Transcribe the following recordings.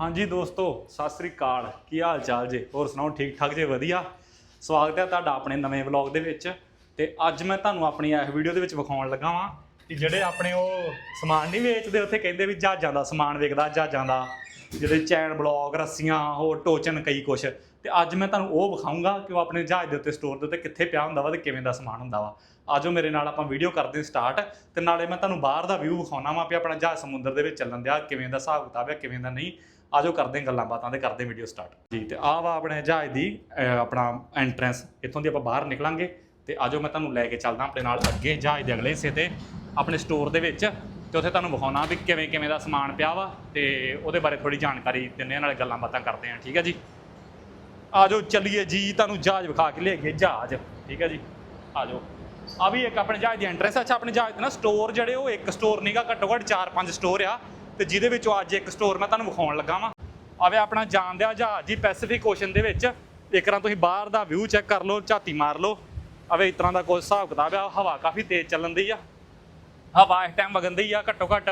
ਹਾਂਜੀ ਦੋਸਤੋ, ਸਤਿ ਸ੍ਰੀ ਅਕਾਲ। ਕੀ ਹਾਲ ਚਾਲ ਜੇ? ਹੋਰ ਸੁਣਾਓ ਠੀਕ ਠਾਕ ਜੇ? ਵਧੀਆ? ਸਵਾਗਤ ਹੈ ਤੁਹਾਡਾ ਆਪਣੇ ਨਵੇਂ ਵਲੌਗ ਦੇ ਵਿੱਚ। ਤੇ ਅੱਜ ਮੈਂ ਤੁਹਾਨੂੰ ਆਪਣੀ ਇਸ ਵੀਡੀਓ ਦੇ ਵਿੱਚ ਵਿਖਾਉਣ ਲੱਗਾ ਵਾਂ ਕਿ ਜਿਹੜੇ ਆਪਣੇ ਉਹ ਸਮਾਨ ਨਹੀਂ ਵੇਚਦੇ, ਉੱਥੇ ਕਹਿੰਦੇ ਵੀ ਜਹਾਜ਼ਾਂ ਦਾ ਸਮਾਨ ਵਿਕਦਾ ਜਹਾਜ਼ਾਂ ਦਾ। ਜਿਹੜੇ ਚੈਨ ਬਲੌਕ ਰੱਸੀਆਂ, ਹੋਰ ਟੋਚਨ, ਕਈ ਕੁਛ। ਤੇ ਅੱਜ ਮੈਂ ਤੁਹਾਨੂੰ ਉਹ ਵਿਖਾਊਂਗਾ ਕਿ ਉਹ ਆਪਣੇ ਜਹਾਜ਼ ਦੇ ਉੱਤੇ ਸਟੋਰ ਦੇ ਉੱਤੇ ਕਿੱਥੇ ਪਿਆ ਹੁੰਦਾ ਵਾ ਤੇ ਕਿਵੇਂ ਦਾ ਸਮਾਨ ਹੁੰਦਾ ਵਾ। ਆਜੋ ਮੇਰੇ ਨਾਲ ਆਪਾਂ ਵੀਡੀਓ ਕਰਦੇ ਸਟਾਰਟ ਤੇ ਨਾਲੇ ਮੈਂ ਤੁਹਾਨੂੰ ਬਾਹਰ ਦਾ ਵਿਊ ਵਿਖਾਉਣਾ ਵਾ ਵੀ ਆਪਣਾ ਜਹਾਜ਼ ਸਮੁੰਦਰ ਦੇ ਵਿੱਚ ਚੱਲਣ ਦਿਆ, ਕਿਵੇਂ ਦਾ ਹਿਸਾਬ ਕਿਤਾਬ ਹੈ, ਕਿਵੇਂ ਦਾ ਨਹੀਂ। ਆਜੋ ਕਰਦੇ ਗੱਲਾਂ ਬਾਤਾਂ ਤੇ ਕਰਦੇ ਵੀਡੀਓ ਸਟਾਰਟ ਜੀ ਤੇ ਆਹ ਵਾ ਆਪਣੇ ਜਹਾਜ਼ ਦੀ ਅਹ, ਆਪਣਾ ਐਂਟਰੈਂਸ ਇੱਥੋਂ ਦੀ ਆਪਾਂ ਬਾਹਰ ਨਿਕਲਾਂਗੇ। ਤੇ ਆਜੋ ਮੈਂ ਤੁਹਾਨੂੰ ਲੈ ਕੇ ਚੱਲਦਾ ਆਪਣੇ ਨਾਲ ਅੱਗੇ ਜਹਾਜ਼ ਦੇ ਅਗਲੇ ਹਿੱਸੇ ਤੇ ਆਪਣੇ ਸਟੋਰ ਦੇ ਵਿੱਚ। ਤੇ ਉੱਥੇ ਤੁਹਾਨੂੰ ਵਿਖਾਉਣਾ ਵੀ ਕਿਵੇਂ ਕਿਵੇਂ ਦਾ ਸਮਾਨ ਪਿਆ ਵਾ। ਤੇ ਉਹਦੇ ਬਾਰੇ ਥੋੜੀ ਜਾਣਕਾਰੀ ਦਿੰਦੇ ਹਾਂ ਨਾਲੇ ਗੱਲਾਂ ਬਾਤਾਂ ਕਰਦੇ ਹਾਂ। ਠੀਕ ਹੈ ਜੀ? ਆਜੋ ਚੱਲੀਏ ਜੀ ਤੁਹਾਨੂੰ ਜਹਾਜ਼ ਵਿਖਾ ਕੇ ਲਿਆਈਏ ਜਹਾਜ਼। ਠੀਕ ਹੈ ਜੀ? ਆਜੋ। ਆ ਵੀ ਇੱਕ ਆਪਣੇ ਜਹਾਜ਼ ਦੀ ਐਂਟਰੈਂਸ ਅੱਛਾ ਆਪਣੇ ਜਹਾਜ਼ ਦੇ ਨਾ ਸਟੋਰ ਜਿਹੜੇ ਉਹ ਇੱਕ ਸਟੋਰ ਨਹੀਂਗਾ ਘੱਟੋ ਘੱਟ 4-5 ਸਟੋਰ ਆ। ਤੇ ਜਿਹਦੇ ਵਿੱਚੋਂ ਅੱਜ ਇੱਕ ਸਟੋਰ ਮੈਂ ਤੁਹਾਨੂੰ ਵਿਖਾਉਣ ਲੱਗਾ ਵਾਂ। ਆਵੇ ਆਪਣਾ ਜਾਣਦਿਆ ਜਹਾਜ਼ ਜੀ ਪੈਸੀਫਿਕ ਓਸ਼ਨ ਦੇ ਵਿੱਚ। ਇੱਕ ਵਾਰ ਤੁਸੀਂ ਬਾਹਰ ਦਾ ਵਿਊ ਚੈੱਕ ਕਰ ਲਓ, ਝਾਤੀ ਮਾਰ ਲਓ। ਆਵੇ ਇਸ ਤਰ੍ਹਾਂ ਦਾ ਕੋਈ ਹਿਸਾਬ ਕਿਤਾਬ ਆ, ਹਵਾ ਕਾਫੀ ਤੇਜ਼ ਚੱਲਣ ਦੀ ਆ। ਹਵਾ ਇਸ ਟਾਈਮ ਵਗਣ ਵਗੰਦੀ ਆ ਘੱਟੋ ਘੱਟ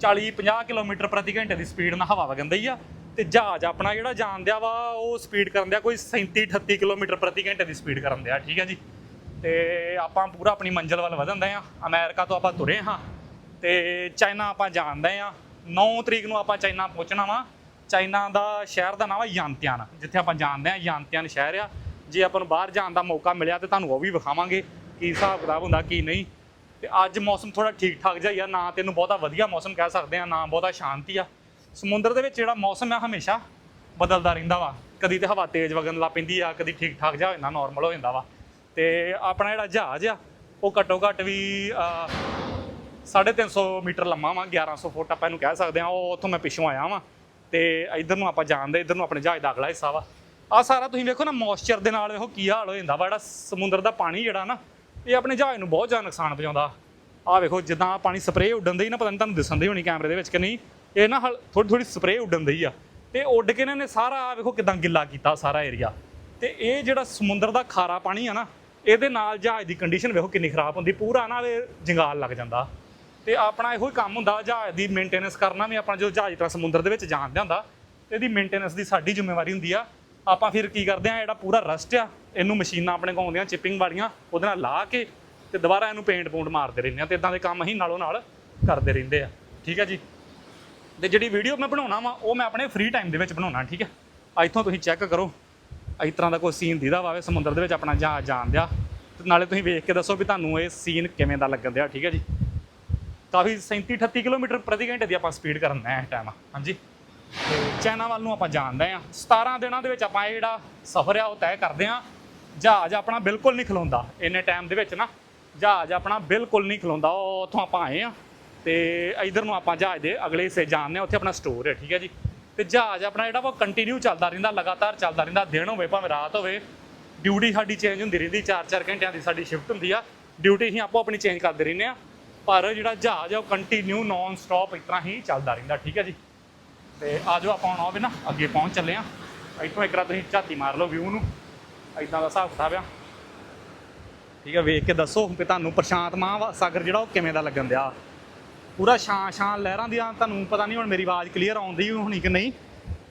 40-50 ਕਿਲੋਮੀਟਰ ਪ੍ਰਤੀ ਘੰਟੇ ਦੀ ਸਪੀਡ ਨਾਲ ਹਵਾ ਵਗਣ ਦੀ ਆ। ਤੇ ਜਹਾਜ਼ ਆਪਣਾ ਜਿਹੜਾ ਜਾਂਦਿਆ ਵਾ, ਉਹ ਸਪੀਡ ਕਰਨ ਦਿਆ ਕੋਈ 37-38 ਕਿਲੋਮੀਟਰ ਪ੍ਰਤੀ ਘੰਟੇ ਦੀ ਸਪੀਡ ਕਰਨ ਦਿਆ, ਠੀਕ ਹੈ ਜੀ। ਤੇ ਆਪਾਂ ਪੂਰਾ ਆਪਣੀ ਮੰਜ਼ਿਲ ਵੱਲ ਵਧਣ ਦੇ ਆ। ਅਮਰੀਕਾ ਤੋਂ ਆਪਾਂ ਤੁਰੇ ਹਾਂ। ਤੇ ਚਾਈਨਾ ਆਪਾਂ ਜਾਣਦੇ ਆ 9 ਤਰੀਕ ਨੂੰ ਆਪਾਂ ਚਾਈਨਾ ਪਹੁੰਚਣਾ ਵਾ। ਚਾਈਨਾ ਦਾ ਸ਼ਹਿਰ ਦਾ ਨਾਮ ਹੈ ਯਾਂਤਿਆਨ। ਜਿੱਥੇ ਆਪਾਂ ਜਾਣਦੇ ਆ ਯਾਂਤਿਆਨ ਸ਼ਹਿਰ ਆ। ਜੇ ਆਪਾਂ ਨੂੰ ਬਾਹਰ ਜਾਣ ਦਾ ਮੌਕਾ ਮਿਲਿਆ ਤੇ ਤੁਹਾਨੂੰ ਉਹ ਵੀ ਵਿਖਾਵਾਂਗੇ ਕੀ ਹਿਸਾਬ ਕਿਤਾਬ ਹੁੰਦਾ, ਕੀ ਨਹੀਂ। ਤੇ ਅੱਜ ਮੌਸਮ ਥੋੜਾ ਠੀਕ ਠਾਕ ਜਿਹਾ ਹੀ ਆ। ਨਾ ਤੈਨੂੰ ਬਹੁਤਾ ਵਧੀਆ ਮੌਸਮ ਕਹਿ ਸਕਦੇ ਆ ਨਾ ਬਹੁਤਾ ਸ਼ਾਂਤੀ ਆ। ਸਮੁੰਦਰ ਦੇ ਵਿੱਚ ਜਿਹੜਾ ਮੌਸਮ ਆ ਹਮੇਸ਼ਾ ਬਦਲਦਾ ਰਹਿੰਦਾ ਵਾ। ਕਦੀ ਤੇ ਹਵਾ ਤੇਜ਼ ਵਗਣ ਲੱਗ ਪੈਂਦੀ ਆ, ਕਦੀ ਠੀਕ ਠਾਕ ਜਿਹਾ ਹੋ ਜਾਂਦਾ ਨਾਰਮਲ ਹੋ ਜਾਂਦਾ ਵਾ। ਤੇ ਆਪਣਾ ਜਿਹੜਾ ਜਹਾਜ਼ ਆ, ਉਹ ਘੱਟੋ ਘੱਟ ਵੀ 350 ਮੀਟਰ ਲੰਮਾ ਵਾ 1100 ਫੁੱਟ ਆਪਾਂ ਇਹਨੂੰ ਕਹਿ ਸਕਦੇ ਆ ਉਹ ਉੱਥੋਂ ਮੈਂ ਪਿੱਛੋਂ ਆਇਆ ਵਾਂ। ਤੇ ਇਧਰ ਨੂੰ ਆਪਾਂ ਜਾਣਦੇ ਇਧਰ ਨੂੰ ਆਪਣੇ ਜਹਾਜ਼ ਦਾ ਅਗਲਾ ਹਿੱਸਾ ਵਾ। ਆ ਸਾਰਾ ਤੁਸੀਂ ਵੇਖੋ ਨਾ, ਮੌਇਸਚਰ ਦੇ ਨਾਲ ਵੇਖੋ ਕੀ ਹਾਲ ਹੋ ਜਾਂਦਾ ਵਾ, ਜਿਹੜਾ ਸਮੁੰਦਰ ਦਾ ਪਾਣੀ ਜਿਹੜਾ ਨਾ, ਇਹ ਆਪਣੇ ਜਹਾਜ਼ ਨੂੰ ਬਹੁਤ ਜ਼ਿਆਦਾ ਨੁਕਸਾਨ ਪਹੁੰਚਾਉਂਦਾ। ਆ ਵੇਖੋ, ਜਿੱਦਾਂ ਪਾਣੀ ਸਪਰੇਅ ਉੱਡਣ ਦੀ ਨਾ, ਪਤਾ ਨਹੀਂ ਤੁਹਾਨੂੰ ਦਿਸਣ ਦੀ ਹੋਣੀ ਕੈਮਰੇ ਦੇ ਵਿੱਚ ਕਿ ਨਹੀਂ, ਇਹ ਨਾ ਥੋੜੀ ਥੋੜੀ ਸਪਰੇਅ ਉੱਡਣ ਦੀ ਆ। ਤੇ ਉੱਡ ਕੇ ਇਹਨਾਂ ਨੇ ਸਾਰਾ ਆਹ ਵੇਖੋ ਕਿਦਾਂ ਗਿੱਲਾ ਕੀਤਾ, ਸਾਰਾ ਏਰੀਆ ਤੇ ਇਹ ਜਿਹੜਾ ਸਮੁੰਦਰ ਦਾ ਖਾਰਾ ਪਾਣੀ ਆ ਨਾ, ਇਹਦੇ ਨਾਲ ਜਹਾਜ਼ ਦੀ ਕੰਡੀਸ਼ਨ ਵੇਖੋ ਕਿੰਨੀ ਖਰਾਬ ਹੁੰਦੀ, ਪੂਰਾ ਨਾ ਇਹ ਜੰਗਾਲ ਲੱਗ ਜਾਂਦਾ। ਤੇ ਆਪਣਾ ਇਹੋ ਹੀ ਕੰਮ ਹੁੰਦਾ ਜਹਾਜ਼ ਦੀ ਮੇਨਟੇਨੈਂਸ ਕਰਨਾ ਵੀ ਆਪਣਾ ਜੋ ਜਹਾਜ਼ ਤਰ੍ਹਾਂ ਸਮੁੰਦਰ ਦੇ ਵਿੱਚ ਜਾਣ ਹੁੰਦਾ ਤੇ ਇਹਦੀ ਮੇਨਟੇਨੈਂਸ ਦੀ ਸਾਡੀ ਜ਼ਿੰਮੇਵਾਰੀ ਹੁੰਦੀ ਆ। ਆਪਾਂ ਫਿਰ ਕੀ ਕਰਦੇ ਆ, ਜਿਹੜਾ ਪੂਰਾ ਰਸਟ ਆ, ਇਹਨੂੰ ਮਸ਼ੀਨਾਂ ਆਪਣੇ ਕੋਲ ਆਉਂਦੀਆਂ ਚਿਪਿੰਗ ਵਾਲੀਆਂ, ਉਹਦੇ ਨਾਲ ਲਾ ਕੇ ਤੇ ਦੁਬਾਰਾ ਇਹਨੂੰ ਪੇਂਟ ਪੂੰਟ ਮਾਰਦੇ ਰਹਿੰਦੇ ਆ ਤੇ ਇਦਾਂ ਦੇ ਕੰਮ ਅਸੀਂ ਨਾਲੋਂ ਨਾਲ ਕਰਦੇ ਰਹਿੰਦੇ ਆ। ਠੀਕ ਹੈ ਜੀ? ਤੇ ਜਿਹੜੀ ਵੀਡੀਓ ਮੈਂ ਬਣਾਉਣਾ ਵਾ, ਉਹ ਮੈਂ ਆਪਣੇ ਫ੍ਰੀ ਟਾਈਮ ਦੇ ਵਿੱਚ ਬਣਾਉਣਾ, ਠੀਕ ਹੈ ਇੱਥੋਂ ਤੁਸੀਂ ਚੈੱਕ ਕਰੋ ਇਸ ਤਰ੍ਹਾਂ ਦਾ ਕੋਈ ਸੀਨ ਦੀਦਾ ਵਾਵੇ, ਸਮੁੰਦਰ ਦੇ ਵਿੱਚ ਆਪਣਾ ਜਹਾਜ਼ ਜਾਣ ਦਿਆ। ਤੇ ਨਾਲੇ ਤੁਸੀਂ ਵੇਖ ਕੇ ਦੱਸੋ ਵੀ ਤੁਹਾਨੂੰ ਇਹ ਸੀਨ ਕਿਵੇਂ ਦਾ ਲੱਗਣ ਦਿਆ, ਠੀਕ ਹੈ ਜੀ? ਕਾਫੀ 37 38 ਕਿਲੋਮੀਟਰ ਪ੍ਰਤੀ ਘੰਟੇ ਦੀ ਆਪਾਂ ਸਪੀਡ ਕਰਨ ਦਾ ਇਸ ਟਾਈਮ ਹਾਂਜੀ। ਤੇ ਚਾਈਨਾ ਵੱਲ ਨੂੰ ਆਪਾਂ ਜਾਣਦੇ ਆ 17 ਦਿਨਾਂ ਦੇ ਵਿੱਚ ਆਪਾਂ ਇਹ ਜਿਹੜਾ ਸਫ਼ਰ ਆ ਉਹ ਤੈਅ ਕਰਦੇ ਆ ਜਹਾਜ਼ ਆਪਣਾ ਬਿਲਕੁਲ ਨਹੀਂ ਖਲੋਂਦਾ। ਇੰਨੇ ਟਾਈਮ ਦੇ ਵਿੱਚ ਨਾ, ਜਹਾਜ਼ ਆਪਣਾ ਬਿਲਕੁਲ ਨਹੀਂ ਖਲੋਂਦਾ। ਉਹ ਉੱਥੋਂ ਆਪਾਂ ਆਏ ਆ ਤੇ ਇਧਰ ਨੂੰ ਆਪਾਂ ਜਹਾਜ਼ ਦੇ ਅਗਲੇ ਹਿੱਸੇ ਜਾਣਦੇ ਆ ਉੱਥੇ ਆਪਣਾ ਸਟੋਰ ਹੈ, ਠੀਕ ਹੈ ਜੀ। ਤੇ ਜਹਾਜ਼ ਆਪਣਾ ਜਿਹੜਾ ਵਾ ਕੰਟੀਨਿਊ ਚੱਲਦਾ ਰਹਿੰਦਾ, ਲਗਾਤਾਰ ਚੱਲਦਾ ਰਹਿੰਦਾ। ਦਿਨ ਹੋਵੇ, ਭਾਵੇਂ ਰਾਤ ਹੋਵੇ ਡਿਊਟੀ ਸਾਡੀ ਚੇਂਜ ਹੁੰਦੀ ਰਹਿੰਦੀ। 4-4 ਘੰਟਿਆਂ ਦੀ ਸਾਡੀ ਸ਼ਿਫਟ ਹੁੰਦੀ ਆ। ਡਿਊਟੀ ਅਸੀਂ ਆਪੋ ਆਪਣੀ ਚੇਂਜ ਕਰਦੇ ਰਹਿੰਦੇ ਆ ਪਰ ਜਿਹੜਾ ਜਹਾਜ਼ ਆ ਉਹ ਕੰਟੀਨਿਊ ਨਾਨ ਸਟਾਪ ਇਸ ਤਰ੍ਹਾਂ ਹੀ ਚੱਲਦਾ ਰਹਿੰਦਾ, ਠੀਕ ਹੈ ਜੀ? ਤੇ ਆਜੋ ਆਪਾਂ ਹੁਣ ਆਵੇ ਨਾ, ਅੱਗੇ ਪਹੁੰਚ ਚੱਲੇ ਆ ਇੱਥੋਂ ਇੱਕ ਰਾ ਤੁਸੀਂ ਝਾਤੀ ਮਾਰ ਲਓ ਵਿਊ ਨੂੰ। ਇਦਾਂ ਦਾ ਹਿਸਾਬ ਕਿਤਾਬ ਆ। ਠੀਕ ਹੈ, ਵੇਖ ਕੇ ਦੱਸੋ ਵੀ ਤੁਹਾਨੂੰ ਪ੍ਰਸ਼ਾਂਤ ਮਹਾਸਾਗਰ ਜਿਹੜਾ ਉਹ ਕਿਵੇਂ ਦਾ ਲੱਗਣ ਦਿਆ। ਪੂਰਾ ਛਾਂ ਛਾਂ ਲਹਿਰਾਂ ਦੀਆਂ, ਤੁਹਾਨੂੰ ਪਤਾ ਨਹੀਂ ਹੁਣ ਮੇਰੀ ਆਵਾਜ਼ ਕਲੀਅਰ ਆਉਂਦੀ ਹੋਣੀ ਕਿ ਨਹੀਂ।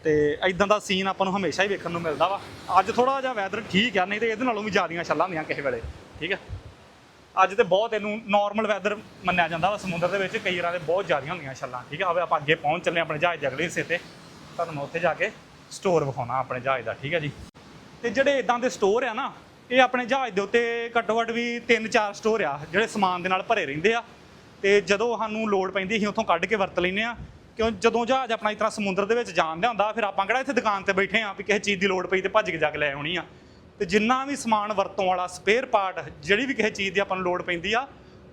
ਤੇ ਇਦਾਂ ਦਾ ਸੀਨ ਆਪਾਂ ਨੂੰ ਹਮੇਸ਼ਾ ਹੀ ਵੇਖਣ ਨੂੰ ਮਿਲਦਾ ਵਾ। ਅੱਜ ਥੋੜਾ ਜਿਹਾ ਵੈਦਰ ਠੀਕ ਆ, ਨਹੀਂ ਤੇ ਇਹਦੇ ਨਾਲੋਂ ਵੀ ਜ਼ਿਆਦੀਆਂ ਛੱਲਾਂ ਹੁੰਦੀਆਂ ਕਿਸੇ ਵੇਲੇ। ਠੀਕ ਹੈ? ਅੱਜ ਤੇ ਬਹੁਤ ਇਹਨੂੰ ਨਾਰਮਲ ਵੈਦਰ ਮੰਨਿਆ ਜਾਂਦਾ ਵਾ, ਸਮੁੰਦਰ ਦੇ ਵਿੱਚ ਕਈ ਵਾਰਾਂ ਦੇ ਬਹੁਤ ਜ਼ਿਆਦੀਆਂ ਹੁੰਦੀਆਂ ਛੱਲਾਂ, ਠੀਕ ਆ? ਆਵੇ ਆਪਾਂ ਅੱਗੇ ਪਹੁੰਚ ਚੱਲੇ ਹਾਂ ਆਪਣੇ ਜਹਾਜ਼ ਦੇ ਅਗਲੇ ਹਿੱਸੇ ਤੇ। ਤੁਹਾਨੂੰ ਮੈਂ ਉੱਥੇ ਜਾ ਕੇ ਸਟੋਰ ਵਿਖਾਉਣਾ ਆਪਣੇ ਜਹਾਜ਼ ਦਾ, ਠੀਕ ਆ ਜੀ? ਤੇ ਜਿਹੜੇ ਇਦਾਂ ਦੇ ਸਟੋਰ ਆ ਨਾ, ਇਹ ਆਪਣੇ ਜਹਾਜ਼ ਦੇ ਉੱਤੇ ਘੱਟੋ ਘੱਟ ਵੀ 3-4 ਸਟੋਰ ਆ, ਜਿਹੜੇ ਸਮਾਨ ਦੇ ਨਾਲ ਭਰੇ ਰਹਿੰਦੇ ਆ। ਤੇ ਜਦੋਂ ਸਾਨੂੰ ਲੋੜ ਪੈਂਦੀ ਅਸੀਂ ਉੱਥੋਂ ਕੱਢ ਕੇ ਵਰਤ ਲੈਂਦੇ ਆ। ਕਿਉਂ? ਜਦੋਂ ਜਹਾਜ਼ ਆਪਣਾ ਇਸ ਤਰ੍ਹਾਂ ਸਮੁੰਦਰ ਦੇ ਵਿੱਚ ਜਾਂਦਿਆ ਹੁੰਦਾ, ਫਿਰ ਆਪਾਂ ਕਿਹੜਾ ਇੱਥੇ ਦੁਕਾਨ ਤੇ ਬੈਠੇ ਆ ਵੀ ਕਿਸੇ ਚੀਜ਼ ਦੀ ਲੋੜ ਪਈ ਤੇ ਭੱਜ ਕੇ ਜਾ ਕੇ ਲੈ ਆਉਣੀ ਆ। ਤੇ ਜਿੰਨਾ ਵੀ ਸਮਾਨ ਵਰਤੋਂ ਵਾਲਾ ਸਪੇਅਰ ਪਾਰਟ ਜਿਹੜੀ ਵੀ ਕਿਸੇ ਚੀਜ਼ ਦੀ ਆਪਾਂ ਨੂੰ ਲੋੜ ਪੈਂਦੀ ਆ,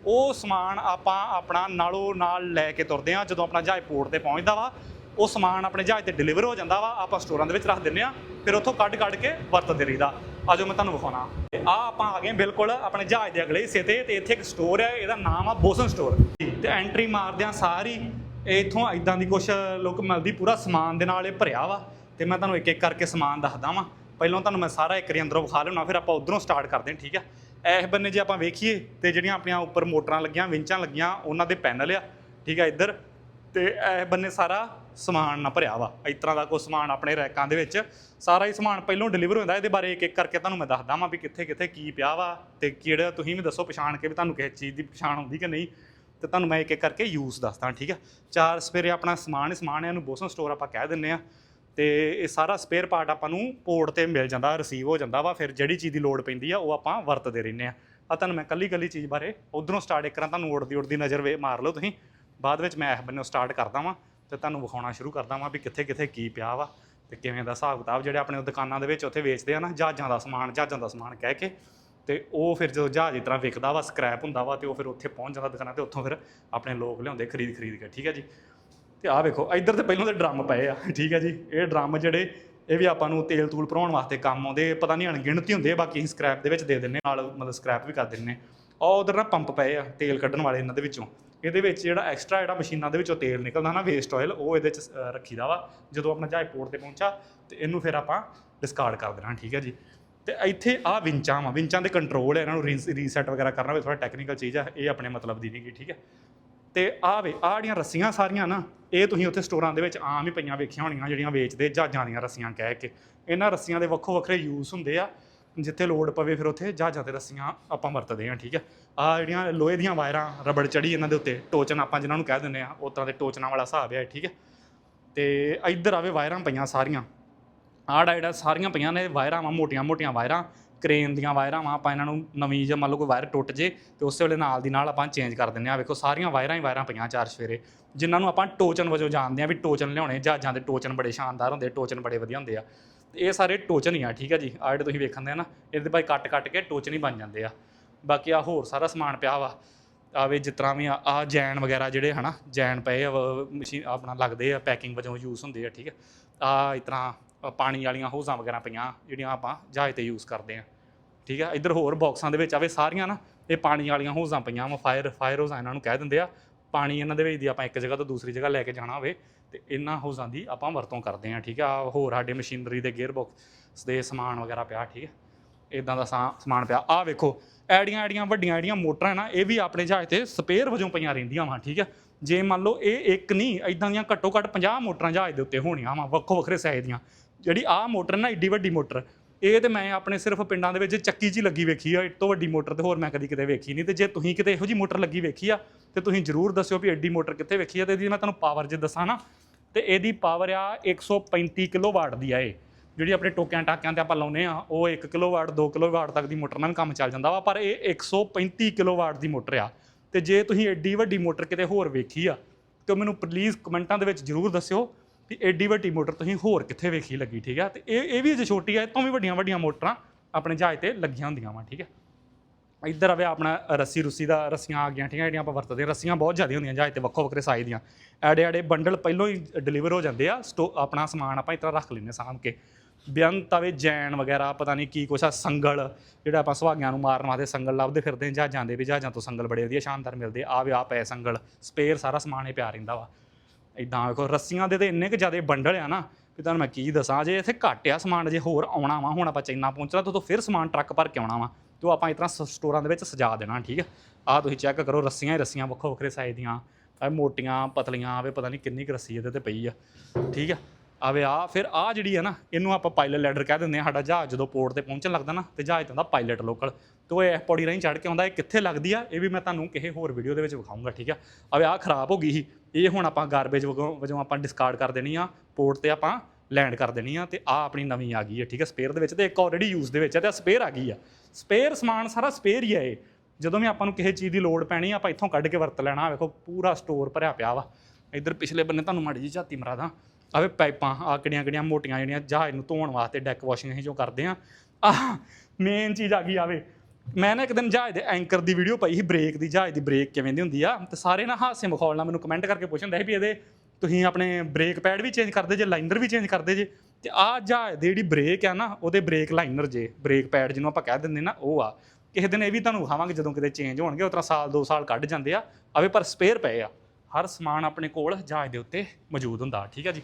ਉਹ ਸਮਾਨ ਆਪਾਂ ਆਪਣਾ ਨਾਲੋਂ ਨਾਲ ਲੈ ਕੇ ਤੁਰਦੇ ਆ, ਜਦੋਂ ਆਪਣਾ ਜਹਾਜ਼ ਪੋਰਟ ਤੇ ਪਹੁੰਚਦਾ ਵਾ, ਉਹ ਸਮਾਨ ਆਪਣੇ ਜਹਾਜ਼ ਤੇ ਡਿਲੀਵਰ ਹੋ ਜਾਂਦਾ ਵਾ, ਆਪਾਂ ਸਟੋਰਾਂ ਦੇ ਵਿੱਚ ਰੱਖ ਦਿੰਦੇ ਆ, ਫਿਰ ਉੱਥੋਂ ਕੱਢ ਕੱਢ ਕੇ ਵਰਤਦੇ ਰਹੀਦਾ ਆਜੋ ਮੈਂ ਤੁਹਾਨੂੰ ਵਿਖਾਉਣਾ। ਤੇ ਆ ਆਪਾਂ ਆ ਗਏ ਬਿਲਕੁਲ ਆਪਣੇ ਜਹਾਜ਼ ਦੇ ਅਗਲੇ ਹਿੱਸੇ ਤੇ ਤੇ ਇੱਥੇ ਇੱਕ ਸਟੋਰ ਹੈ ਇਹਦਾ ਨਾਮ ਆ ਬੋਸਨ ਸਟੋਰ ਤੇ ਐਂਟਰੀ ਮਾਰਦਿਆਂ ਸਾਰੀ ਇੱਥੋਂ ਇਦਾਂ ਦੀ ਕੁਛ ਲੋਕ ਮਿਲਦੀ, ਪੂਰਾ ਸਮਾਨ ਦੇ ਨਾਲ ਇਹ ਭਰਿਆ ਵਾ। ਤੇ ਮੈਂ ਤੁਹਾਨੂੰ ਇੱਕ ਇੱਕ ਕਰਕੇ ਸਮਾਨ ਦੱਸਦਾ ਵਾਂ। ਪਹਿਲਾਂ ਤੁਹਾਨੂੰ ਮੈਂ ਸਾਰਾ ਇੱਕ ਵਾਰੀ ਅੰਦਰੋਂ ਵਿਖਾ ਲਿਆਉਣਾ, ਫਿਰ ਆਪਾਂ ਉਧਰੋਂ ਸਟਾਰਟ ਕਰਦੇ ਹਾਂ, ਠੀਕ ਆ? ਇਸ ਬੰਨੇ ਜੇ ਆਪਾਂ ਵੇਖੀਏ ਤੇ ਜਿਹੜੀਆਂ ਆਪਣੀਆਂ ਉੱਪਰ ਮੋਟਰਾਂ ਲੱਗੀਆਂ, ਵਿੰਚਾਂ ਲੱਗੀਆਂ, ਉਹਨਾਂ ਦੇ ਪੈਨਲ ਆ, ਠੀਕ ਆ ਇੱਧਰ? ਤੇ ਇਹ ਬੰਨੇ ਸਾਰਾ ਸਮਾਨ ਨਾ ਭਰਿਆ ਵਾ, ਇਸ ਤਰ੍ਹਾਂ ਦਾ ਕੋਈ ਸਮਾਨ ਆਪਣੇ ਰੈਕਾਂ ਦੇ ਵਿੱਚ। ਸਾਰਾ ਹੀ ਸਮਾਨ ਪਹਿਲੋਂ ਡਿਲੀਵਰ ਹੁੰਦਾ, ਇਹਦੇ ਬਾਰੇ ਇੱਕ ਇੱਕ ਕਰਕੇ ਤੁਹਾਨੂੰ ਮੈਂ ਦੱਸਦਾ ਵਾਂ ਵੀ ਕਿੱਥੇ ਕਿੱਥੇ ਕੀ ਪਿਆ ਵਾ ਤੇ ਕਿਹੜਾ ਤੁਸੀਂ ਵੀ ਦੱਸੋ ਪਛਾਣ ਕੇ ਵੀ ਤੁਹਾਨੂੰ ਕਿਸੇ ਚੀਜ਼ ਦੀ ਪਛਾਣ ਹੁੰਦੀ ਕਿ ਨਹੀਂ, ਤੇ ਤੁਹਾਨੂੰ ਮੈਂ ਇੱਕ ਇੱਕ ਕਰਕੇ ਯੂਜ਼ ਦੱਸਦਾ, ਠੀਕ ਆ? ਚਾਰ ਸਵੇਰੇ ਆਪਣਾ ਸਮਾਨ ਹੀ ਸਮਾਨ ਹੈ ਇਹਨੂੰ ਬੋਸਨ ਸਟੋਰ ਆਪਾਂ ਕਹਿ ਦਿੰਨੇ ਆ। ਤੇ ਇਹ ਸਾਰਾ ਸਪੇਅਰ ਪਾਰਟ ਆਪਾਂ ਨੂੰ ਪੋਰਟ ਤੇ ਮਿਲ ਜਾਂਦਾ ਰਿਸੀਵ ਹੋ ਜਾਂਦਾ ਵਾ, ਫਿਰ ਜਿਹੜੀ ਚੀਜ਼ ਦੀ ਲੋੜ ਪੈਂਦੀ ਆ, ਉਹ ਆਪਾਂ ਵਰਤਦੇ ਰਹਿੰਦੇ ਆ। ਆ ਤੁਹਾਨੂੰ ਮੈਂ ਕੱਲੀ ਕੱਲੀ ਚੀਜ਼ ਬਾਰੇ ਉਧਰੋਂ ਸਟਾਰਟ ਇੱਕ ਕਰਾਂ ਤੁਹਾਨੂੰ ਉੜਦੀ ਉੜਦੀ ਨਜ਼ਰ ਵੇ ਮਾਰ ਲਓ ਤੁਸੀਂ। ਬਾਅਦ ਵਿੱਚ ਮੈਂ ਇਸ ਬੰਨੋਂ ਸਟਾਰਟ ਕਰਦਾ ਵਾਂ ਤੇ ਤੁਹਾਨੂੰ ਵਿਖਾਉਣਾ ਸ਼ੁਰੂ ਕਰਦਾ ਵਾਂ ਵੀ ਕਿੱਥੇ ਕਿੱਥੇ ਕੀ ਪਿਆ ਵਾ ਤੇ ਕਿਵੇਂ ਦਾ ਹਿਸਾਬ ਕਿਤਾਬ ਜਿਹੜੇ ਆਪਣੇ ਦੁਕਾਨਾਂ ਦੇ ਵਿੱਚ ਉੱਥੇ ਵੇਚਦੇ ਆ ਨਾ, ਜਹਾਜ਼ਾਂ ਦਾ ਸਮਾਨ, ਜਹਾਜ਼ਾਂ ਦਾ ਸਮਾਨ ਕਹਿ ਕੇ ਤੇ ਉਹ ਫਿਰ ਜਦੋਂ ਜਹਾਜ਼ ਦੀ ਤਰ੍ਹਾਂ ਵਿਕਦਾ ਵਾ ਸਕ੍ਰੈਪ ਹੁੰਦਾ ਵਾ ਤੇ ਉਹ ਫਿਰ ਉੱਥੇ ਪਹੁੰਚ ਜਾਂਦਾ ਦੁਕਾਨਾਂ ਤੇ, ਉੱਥੋਂ ਫਿਰ ਆਪਣੇ ਲੋਕ ਲਿਆਉਂਦੇ ਖਰੀਦ ਖਰੀਦ ਕੇ, ਠੀਕ ਹੈ ਜੀ? ਤੇ ਆਹ ਵੇਖੋ ਇੱਧਰ ਤੇ ਪਹਿਲਾਂ ਤੇ ਡਰਮ ਪਏ ਆ ਠੀਕ ਹੈ ਜੀ ਇਹ ਡਰਮ ਜਿਹੜੇ ਇਹ ਵੀ ਆਪਾਂ ਨੂੰ ਤੇਲ ਤੂਲ ਭਰਾਉਣ ਵਾਸਤੇ ਕੰਮ ਆਉਂਦੇ ਪਤਾ ਨਹੀਂ ਅਣਗਿਣਤੀ ਹੁੰਦੇ ਆ, ਬਾਕੀ ਅਸੀਂ ਸਕ੍ਰੈਪ ਦੇ ਵਿੱਚ ਦੇ ਦਿੰਨੇ ਨਾਲ ਮਤਲਬ ਸਕ੍ਰੈਪ ਵੀ ਕਰ ਦਿੰਨੇ ਉਹ ਉਧਰ ਨਾ ਪੰਪ ਪਏ ਆ ਤੇਲ ਕੱਢਣ ਵਾਲੇ ਇਹਨਾਂ ਦੇ ਵਿੱਚੋਂ। ਇਹਦੇ ਵਿੱਚ ਜਿਹੜਾ ਐਕਸਟਰਾ ਜਿਹੜਾ ਮਸ਼ੀਨਾਂ ਦੇ ਵਿੱਚੋਂ ਤੇਲ ਨਿਕਲਦਾ ਨਾ ਵੇਸਟ ਆਇਲ ਉਹ ਇਹਦੇ ਚ ਅ, ਰੱਖੀਦਾ ਵਾ ਜਦੋਂ ਆਪਣਾ ਜਹਾਜ਼ ਪੋਰਟ ਤੇ ਪਹੁੰਚਾ ਤੇ ਇਹਨੂੰ ਫਿਰ ਆਪਾਂ ਡਿਸਕਾਰਡ ਕਰ ਦੇਣਾ ਠੀਕ ਹੈ ਜੀ। ਤੇ ਇੱਥੇ ਆ ਵਿੰਚਾਂ ਵਾ ਵਿੰਚਾਂ ਦੇ ਕੰਟਰੋਲ ਹੈ ਇਹਨਾਂ ਨੂੰ ਰੀਸੈਟ ਵਗੈਰਾ ਕਰਨਾ ਵੀ ਥੋੜਾ ਟੈਕਨੀਕਲ ਚੀਜ਼ ਆ ਇਹ ਆਪਣੇ ਮਤਲਬ ਦੀ ਨਹੀਂਗੀ ਠੀਕ ਹੈ ਤੇ ਆਹ ਵੇ, ਆਹ ਜਿਹੜੀਆਂ ਰੱਸੀਆਂ ਸਾਰੀਆਂ ਨਾ, ਇਹ ਤੁਸੀਂ ਉੱਥੇ ਸਟੋਰਾਂ ਦੇ ਵਿੱਚ ਆਮ ਹੀ ਪਈਆਂ ਵੇਖੀਆਂ ਹੋਣੀਆਂ, ਜਿਹੜੀਆਂ ਵੇਚਦੇ ਜਹਾਜ਼ਾਂ ਦੀਆਂ ਰੱਸੀਆਂ ਕਹਿ ਕੇ। ਇਹਨਾਂ ਰੱਸੀਆਂ ਦੇ ਵੱਖੋ ਵੱਖਰੇ ਯੂਜ਼ ਹੁੰਦੇ ਆ, ਜਿੱਥੇ ਲੋੜ ਪਵੇ ਫਿਰ ਉੱਥੇ ਜਹਾਜ਼ਾਂ ਤੇ ਰੱਸੀਆਂ ਆਪਾਂ ਵਰਤਦੇ ਹਾਂ, ਠੀਕ ਹੈ ਆ ਜਿਹੜੀਆਂ ਲੋਹੇ ਦੀਆਂ ਵਾਇਰਾਂ, ਰਬੜ ਚੜੀ ਇਹਨਾਂ ਦੇ ਉੱਤੇ, ਟੋਚਨ ਆਪਾਂ ਜਿਹਨਾਂ ਨੂੰ ਕਹਿ ਦਿੰਦੇ ਆ ਉਹ ਤਰ੍ਹਾਂ ਦੇ ਟੋਚਨਾਂ ਵਾਲਾ ਹਿਸਾਬ ਹੈ, ਠੀਕ ਹੈ ਤੇ ਇੱਧਰ ਆਵੇ ਵਾਇਰਾਂ ਪਈਆਂ ਸਾਰੀਆਂ। ਆਹ ਜਿਹੜਾ ਸਾਰੀਆਂ ਪਈਆਂ ਨੇ ਵਾਇਰਾਂ ਵਾਂ ਮੋਟੀਆਂ ਮੋਟੀਆਂ ਵਾਇਰਾਂ ਕ੍ਰੇਨ ਦੀਆਂ ਵਾਇਰਾਂ ਵਾ, ਆਪਾਂ ਇਹਨਾਂ ਨੂੰ ਨਵੀਂ ਜੇ ਮੰਨ ਲਓ ਕੋਈ ਵਾਇਰ ਟੁੱਟ ਜੇ ਤੇ ਉਸੇ ਵੇਲੇ ਨਾਲ ਦੀ ਨਾਲ ਆਪਾਂ ਚੇਂਜ ਕਰ ਦਿੰਦੇ ਆ ਵੇਖੋ, ਸਾਰੀਆਂ ਵਾਇਰਾਂ ਹੀ ਵਾਇਰਾਂ ਪਈਆਂ ਚਾਰ ਸਵੇਰੇ, ਜਿਨ੍ਹਾਂ ਨੂੰ ਆਪਾਂ ਟੋਚਨ ਵਜੋਂ ਜਾਣਦੇ ਆ ਵੀ ਟੋਚਨ ਲਿਆਉਣੇ, ਜਹਾਜ਼ਾਂ ਦੇ ਟੋਚਨ ਬੜੇ ਸ਼ਾਨਦਾਰ ਹੁੰਦੇ ਟੋਚਨ ਬੜੇ ਵਧੀਆ ਹੁੰਦੇ ਆ। ਤੇ ਇਹ ਸਾਰੇ ਟੋਚਨ ਹੀ ਆ, ਠੀਕ ਆ ਜੀ? ਆਹ ਜਿਹੜੇ ਤੁਸੀਂ ਵੇਖਣ ਦੇ ਨਾ, ਇਹਦੇ ਭਾਈ ਕੱਟ ਕੱਟ ਕੇ ਟੋਚਨ ਹੀ ਬਣ ਜਾਂਦੇ ਆ। ਬਾਕੀ ਆ ਹੋਰ ਸਾਰਾ ਸਮਾਨ ਪਿਆ ਵਾ। ਆਵੇ ਜਿਸ ਤਰ੍ਹਾਂ ਵੀ ਆ, ਆਹ ਜੈਨ ਵਗੈਰਾ ਜਿਹੜੇ ਹਨਾ, ਜੈਨ ਪਏ ਆ ਮਸ਼ੀਨ ਆਪਣਾ ਲੱਗਦੇ ਆ, ਪੈਕਿੰਗ ਵਜੋਂ ਯੂਜ਼ ਹੁੰਦੇ ਆ, ਠੀਕ ਹੈ ਆ ਇਸ ਤਰ੍ਹਾਂ ਪਾਣੀ ਵਾਲੀਆਂ ਹੋਜ਼ਾਂ ਵਗੈਰਾ ਪਈਆਂ ਜਿਹੜੀਆਂ ਆਪਾਂ ਜਹਾਜ਼ ਤੇ ਯੂਜ਼ ਕਰਦੇ ਆ ਠੀਕ ਹੈ ਇੱਧਰ ਹੋਰ ਬਾਕਸਾਂ ਦੇ ਵਿੱਚ ਆਵੇ ਸਾਰੀਆਂ ਨਾ, ਇਹ ਪਾਣੀ ਵਾਲੀਆਂ ਹੋਜ਼ਾਂ ਪਈਆਂ ਵਾ ਫਾਇਰ ਫਾਇਰ ਹੋਜ਼ਾਂ ਇਹਨਾਂ ਨੂੰ ਕਹਿ ਦਿੰਦੇ ਆ। ਪਾਣੀ ਇਹਨਾਂ ਦੇ ਵਿੱਚ ਦੀ ਆਪਾਂ ਇੱਕ ਜਗ੍ਹਾ ਤੋਂ ਦੂਸਰੀ ਜਗ੍ਹਾ ਲੈ ਕੇ ਜਾਣਾ ਹੋਵੇ ਤੇ ਇਹਨਾਂ ਹੋਜ਼ਾਂ ਦੀ ਆਪਾਂ ਵਰਤੋਂ ਕਰਦੇ ਆ ਠੀਕ ਆ? ਹੋਰ ਸਾਡੇ ਮਸ਼ੀਨਰੀ ਦੇ ਗੇਅਰ ਬਾਕਸ ਦੇ ਸਮਾਨ ਵਗੈਰਾ ਪਿਆ, ਠੀਕ ਹੈ ਇਦਾਂ ਦਾ ਸਾ- ਸਮਾਨ ਪਿਆ। ਆਹ ਵੇਖੋ ਐੜੀਆਂ ਐੜੀਆਂ ਵੱਡੀਆਂ ਐੜੀਆਂ ਮੋਟਰਾਂ ਨਾ, ਇਹ ਵੀ ਆਪਣੇ ਜਹਾਜ਼ ਤੇ ਸਪੇਅਰ ਵਜੋਂ ਪਈਆਂ ਰਹਿੰਦੀਆਂ ਵਾ, ਠੀਕ ਹੈ ਜੇ ਮੰਨ ਲਓ ਇਹ ਇੱਕ ਨਹੀਂ ਇਦਾਂ ਦੀਆਂ ਘੱਟੋ ਘੱਟ 50 ਮੋਟਰਾਂ ਜਹਾਜ਼ ਦੇ ਉੱਤੇ ਹੋਣੀਆਂ ਵਾ, ਵੱਖੋ ਵੱਖਰੇ ਸਾਈਜ਼ ਦੀਆਂ। ਜਿਹੜੀ ਆਹ ਮੋਟਰ ਨਾ ਏਡੀ ਵੱਡੀ ਮੋਟਰ, ਇਹ ਤੇ ਮੈਂ ਆਪਣੇ ਸਿਰਫ ਪਿੰਡਾਂ ਦੇ ਵਿੱਚ ਚੱਕੀ 'ਚ ਹੀ ਲੱਗੀ ਵੇਖੀ ਆ ਇਸ ਤੋਂ ਵੱਡੀ ਮੋਟਰ ਤੇ ਹੋਰ ਮੈਂ ਕਦੀ ਕਿਤੇ ਵੇਖੀ ਨਹੀਂ, ਤੇ ਜੇ ਤੁਸੀਂ ਕਿਤੇ ਇਹੋ ਜੀ ਮੋਟਰ ਲੱਗੀ ਵੇਖੀ ਆ, ਤੇ ਤੁਸੀਂ ਜਰੂਰ ਦੱਸਿਓ ਵੀ ਐਡੀ ਮੋਟਰ ਕਿੱਥੇ ਵੇਖੀ ਆ, ਤੇ ਇਹਦੀ ਮੈਂ ਤੁਹਾਨੂੰ ਪਾਵਰ ਜੇ ਦੱਸਾਂ ਨਾ, ਤੇ ਇਹਦੀ ਪਾਵਰ ਆ 135 ਕਿਲੋਵਾਟ ਦੀ ਆ ਇਹ। ਜਿਹੜੀ ਆਪਣੇ ਟੋਕਿਆਂ ਟਾਕਿਆਂ ਤੇ ਆਪਾਂ ਲਾਉਨੇ ਆ, ਉਹ 1 ਕਿਲੋਵਾਟ 2 ਕਿਲੋਵਾਟ ਤੱਕ ਦੀ ਮੋਟਰ ਨਾਲ ਕੰਮ ਚੱਲ ਜਾਂਦਾ ਵਾ, ਪਰ ਇਹ 135 ਕਿਲੋਵਾਟ ਦੀ ਮੋਟਰ ਆ। ਤੇ ਜੇ ਤੁਸੀਂ ਐਡੀ ਵੱਡੀ ਮੋਟਰ ਕਿਤੇ ਹੋਰ ਵੇਖੀ ਆ, ਤੇ ਮੈਨੂੰ ਪਲੀਜ਼ ਕਮੈਂਟਾਂ ਦੇ ਵਿੱਚ ਜਰੂਰ ਦੱਸਿਓ ਵੀ ਐਡੀ ਵੱਡੀ ਮੋਟਰ ਤੁਸੀਂ ਹੋਰ ਕਿੱਥੇ ਵੇਖੀ ਲੱਗੀ, ਠੀਕ ਆ? ਤੇ ਇਹ ਇਹ ਵੀ ਜੇ ਛੋਟੀ ਆ ਇਹ ਤੋਂ ਵੀ ਵੱਡੀਆਂ ਵੱਡੀਆਂ ਮੋਟਰਾਂ ਆਪਣੇ ਜਹਾਜ਼ ਤੇ ਲੱਗੀਆਂ ਹੁੰਦੀਆਂ ਵਾ, ਠੀਕ ਹੈ ਇੱਧਰ ਆਵੇ ਆਪਣਾ ਰੱਸੀ ਰੁੱਸੀ ਦਾ ਰੱਸੀਆਂ ਆ ਗਈਆਂ, ਠੀਕ ਹੈ ਜਿਹੜੀਆਂ ਆਪਾਂ ਵਰਤਦੇ ਹਾਂ, ਰੱਸੀਆਂ ਬਹੁਤ ਜ਼ਿਆਦਾ ਹੁੰਦੀਆਂ ਜਹਾਜ਼ ਤੇ, ਵੱਖੋ ਵੱਖਰੇ ਸਾਈਜ਼ ਦੀਆਂ। ਐਡੇ ਐਡੇ ਬੰਡਲ ਪਹਿਲਾਂ ਹੀ ਡਿਲੀਵਰ ਹੋ ਜਾਂਦੇ ਆ ਸਟੋ ਆਪਣਾ ਸਮਾਨ ਆਪਾਂ ਇਸ ਤਰ੍ਹਾਂ ਰੱਖ ਲੈਂਦੇ ਸਾਂਭ ਕੇ। ਬੇਅੰਤ ਆਵੇ ਜੈਨ ਵਗੈਰਾ, ਪਤਾ ਨਹੀਂ ਕੀ ਕੁਛ ਆ, ਸੰਗਲ, ਜਿਹੜਾ ਆਪਾਂ ਸੁਹਾਗਿਆਂ ਨੂੰ ਮਾਰਨ ਵਾਸਤੇ ਸੰਗਲ ਲੱਭਦੇ ਫਿਰਦੇ ਹਾਂ, ਜਹਾਜ਼ਾਂ ਦੇ ਵੀ, ਜਹਾਜ਼ਾਂ ਤੋਂ ਸੰਗਲ ਬੜੇ ਵਧੀਆ, ਸ਼ਾਨਦਾਰ ਮਿਲਦੇ ਆ। ਆਵੇ ਆ ਪਏ ਸੰਗਲ ਸਪੇਅਰ ਸਾਰਾ ਸਮਾਨ ਇਹ ਪਿਆ ਰਹਿੰਦਾ ਵਾ। ਇਦਾਂ ਵੇਖੋ, ਰੱਸੀਆਂ ਦੇ ਤੇ ਇੰਨੇ ਕੁ ਜ਼ਿਆਦਾ ਬੰਡਲ ਆ ਨਾ ਵੀ ਤੁਹਾਨੂੰ ਮੈਂ ਕੀ ਦੱਸਾਂ, ਜੇ ਇੱਥੇ ਘੱਟ ਆ ਸਮਾਨ, ਜੇ ਹੋਰ ਆਉਣਾ ਵਾ, ਹੁਣ ਆਪਾਂ ਚੈਨਾ ਪਹੁੰਚਣਾ, ਤਾਂ ਉਦੋਂ ਫਿਰ ਸਮਾਨ ਟਰੱਕ ਭਰ ਕੇ ਆਉਣਾ ਵਾ, ਤੇ ਉਹ ਆਪਾਂ ਇਸ ਤਰ੍ਹਾਂ ਸ- ਸਟੋਰਾਂ ਦੇ ਵਿੱਚ ਸਜਾ ਦੇਣਾ, ਠੀਕ ਹੈ ਆਹ ਤੁਸੀਂ ਚੈੱਕ ਕਰੋ, ਰੱਸੀਆਂ ਹੀ ਰੱਸੀਆਂ, ਵੱਖੋ ਵੱਖਰੇ ਸਾਈਜ਼ ਦੀਆਂ ਆਹ ਮੋਟੀਆਂ, ਪਤਲੀਆਂ, ਆਵੇ ਪਤਾ ਨਹੀਂ ਕਿੰਨੀ ਕੁ ਰੱਸੀ ਇਹਦੇ ਤੇ ਪਈ ਆ, ਠੀਕ ਆ? ਆਵੇ ਆ ਫਿਰ ਆ ਜਿਹੜੀ ਆ ਨਾ, ਇਹਨੂੰ ਆਪਾਂ ਪਾਇਲਟ ਲੈਡਰ ਕਹਿ ਦਿੰਦੇ ਆ, ਸਾਡਾ ਜਹਾਜ਼ ਜਦੋਂ ਪੋਰਟ ਤੇ ਪਹੁੰਚਣ ਲੱਗਦਾ ਨਾ, ਤੇ ਜਹਾਜ਼ ਤੇ ਪਾਇਲਟ ਲੋਕਲ ਤੇ ਉਹ ਇਹ ਪੌੜੀ ਰਾਹੀਂ ਚੜ੍ਹ ਕੇ ਆਉਂਦਾ, ਇਹ ਕਿੱਥੇ ਲੱਗਦੀ ਆ, ਇਹ ਵੀ ਮੈਂ ਤੁਹਾਨੂੰ ਕਿਸੇ ਹੋਰ ਵੀਡੀਓ ਦੇ ਵਿੱਚ ਵਿਖਾਊਂਗਾ ਠੀਕ ਆ? ਅਵੇ ਆ ਖਰਾਬ ਹੋ ਗਈ ਸੀ। ਇਹ ਹੁਣ ਆਪਾਂ ਗਾਰਬੇਜ ਵਜੋਂ ਆਪਾਂ ਡਿਸਕਾਰਡ ਕਰ ਦੇਣੀ ਆ ਪੋਰਟ ਤੇ ਆਪਾਂ ਲੈਂਡ ਕਰ ਦੇਣੀ ਆ, ਤੇ ਆ ਆਪਣੀ ਨਵੀਂ ਆ ਗਈ ਹੈ ਠੀਕ ਹੈ ਸਪੇਅਰ ਦੇ ਵਿੱਚ ਤੇ ਇੱਕ ਆਲਰੇਡੀ ਯੂਜ਼ ਦੇ ਵਿੱਚ ਹੈ ਤੇ ਸਪੇਅਰ ਆ ਗਈ ਆ। ਸਪੇਅਰ ਸਮਾਨ ਸਾਰਾ ਸਪੇਅਰ ਹੀ ਆ ਇਹ। ਜਦੋਂ ਵੀ ਆਪਾਂ ਨੂੰ ਕਿਸੇ ਚੀਜ਼ ਦੀ ਲੋੜ ਪੈਣੀ ਆਪਾਂ ਇੱਥੋਂ ਕੱਢ ਕੇ ਵਰਤ ਲੈਣਾ ਵੇਖੋ, ਪੂਰਾ ਸਟੋਰ ਭਰਿਆ ਪਿਆ ਵਾ। ਇੱਧਰ ਪਿਛਲੇ ਬੰਨੇ ਤੁਹਾਨੂੰ ਮਾੜੀ ਜੀ ਝਾਤੀ ਮਰਾ ਦਾਂ। ਆਵੇ ਪਾਈਪਾਂ ਆ ਕਿਹੜੀਆਂ ਕਿਹੜੀਆਂ ਮੋਟੀਆਂ ਜਿਹੜੀਆਂ ਜਹਾਜ਼ ਨੂੰ ਧੋਣ ਵਾਸਤੇ ਡੈਕ ਵਾਸ਼ਿੰਗ ਅਸੀਂ ਜੋ ਕਰਦੇ ਆ। ਆਹ ਮੇਨ ਚੀਜ਼ ਆ ਗਈ ਆਵੇ ਮੈਂ ਨਾ ਇੱਕ ਦਿਨ ਜਹਾਜ਼ ਦੇ ਐਂਕਰ ਦੀ ਵੀਡੀਓ ਪਾਈ ਸੀ ਬ੍ਰੇਕ ਦੀ, ਜਹਾਜ਼ ਦੀ ਬ੍ਰੇਕ ਕਿਵੇਂ ਦੀ ਹੁੰਦੀ ਆ। ਤੇ ਸਾਰੇ ਨਾ ਹਾਸੇ ਮਖੌਲ ਨਾਲ ਮੈਨੂੰ ਕਮੈਂਟ ਕਰਕੇ ਪੁੱਛਦੇ ਸੀ ਵੀ ਇਹਦੇ ਤੁਸੀਂ ਆਪਣੇ ਬ੍ਰੇਕ ਪੈਡ ਵੀ ਚੇਂਜ ਕਰਦੇ ਜੇ ਲਾਈਨਰ ਵੀ ਚੇਂਜ ਕਰਦੇ ਜੇ? ਤੇ ਆ ਜਹਾਜ਼ ਦੀ ਜਿਹੜੀ ਬ੍ਰੇਕ ਆ ਨਾ, ਉਹਦੇ ਬ੍ਰੇਕ ਲਾਈਨਰ ਜੇ ਬ੍ਰੇਕ ਪੈਡ ਜਿਹਨੂੰ ਆਪਾਂ ਕਹਿ ਦਿੰਦੇ ਨਾ, ਉਹ ਆ। ਕਿਸੇ ਦਿਨ ਇਹ ਵੀ ਤੁਹਾਨੂੰ ਵਿਖਾਵਾਂਗੇ ਜਦੋਂ ਕਿਤੇ ਚੇਂਜ ਹੋਣਗੇ, ਉਸ ਤਰ੍ਹਾਂ ਸਾਲ 2 ਸਾਲ ਕੱਢ ਜਾਂਦੇ ਆ। ਆਵੇ ਪਰ ਸਪੇਅਰ ਪਏ ਆ। ਹਰ ਸਮਾਨ ਆਪਣੇ ਕੋਲ ਜਹਾਜ਼ ਦੇ ਉੱਤੇ ਮੌਜੂਦ ਹੁੰਦਾ, ਠੀਕ ਆ ਜੀ?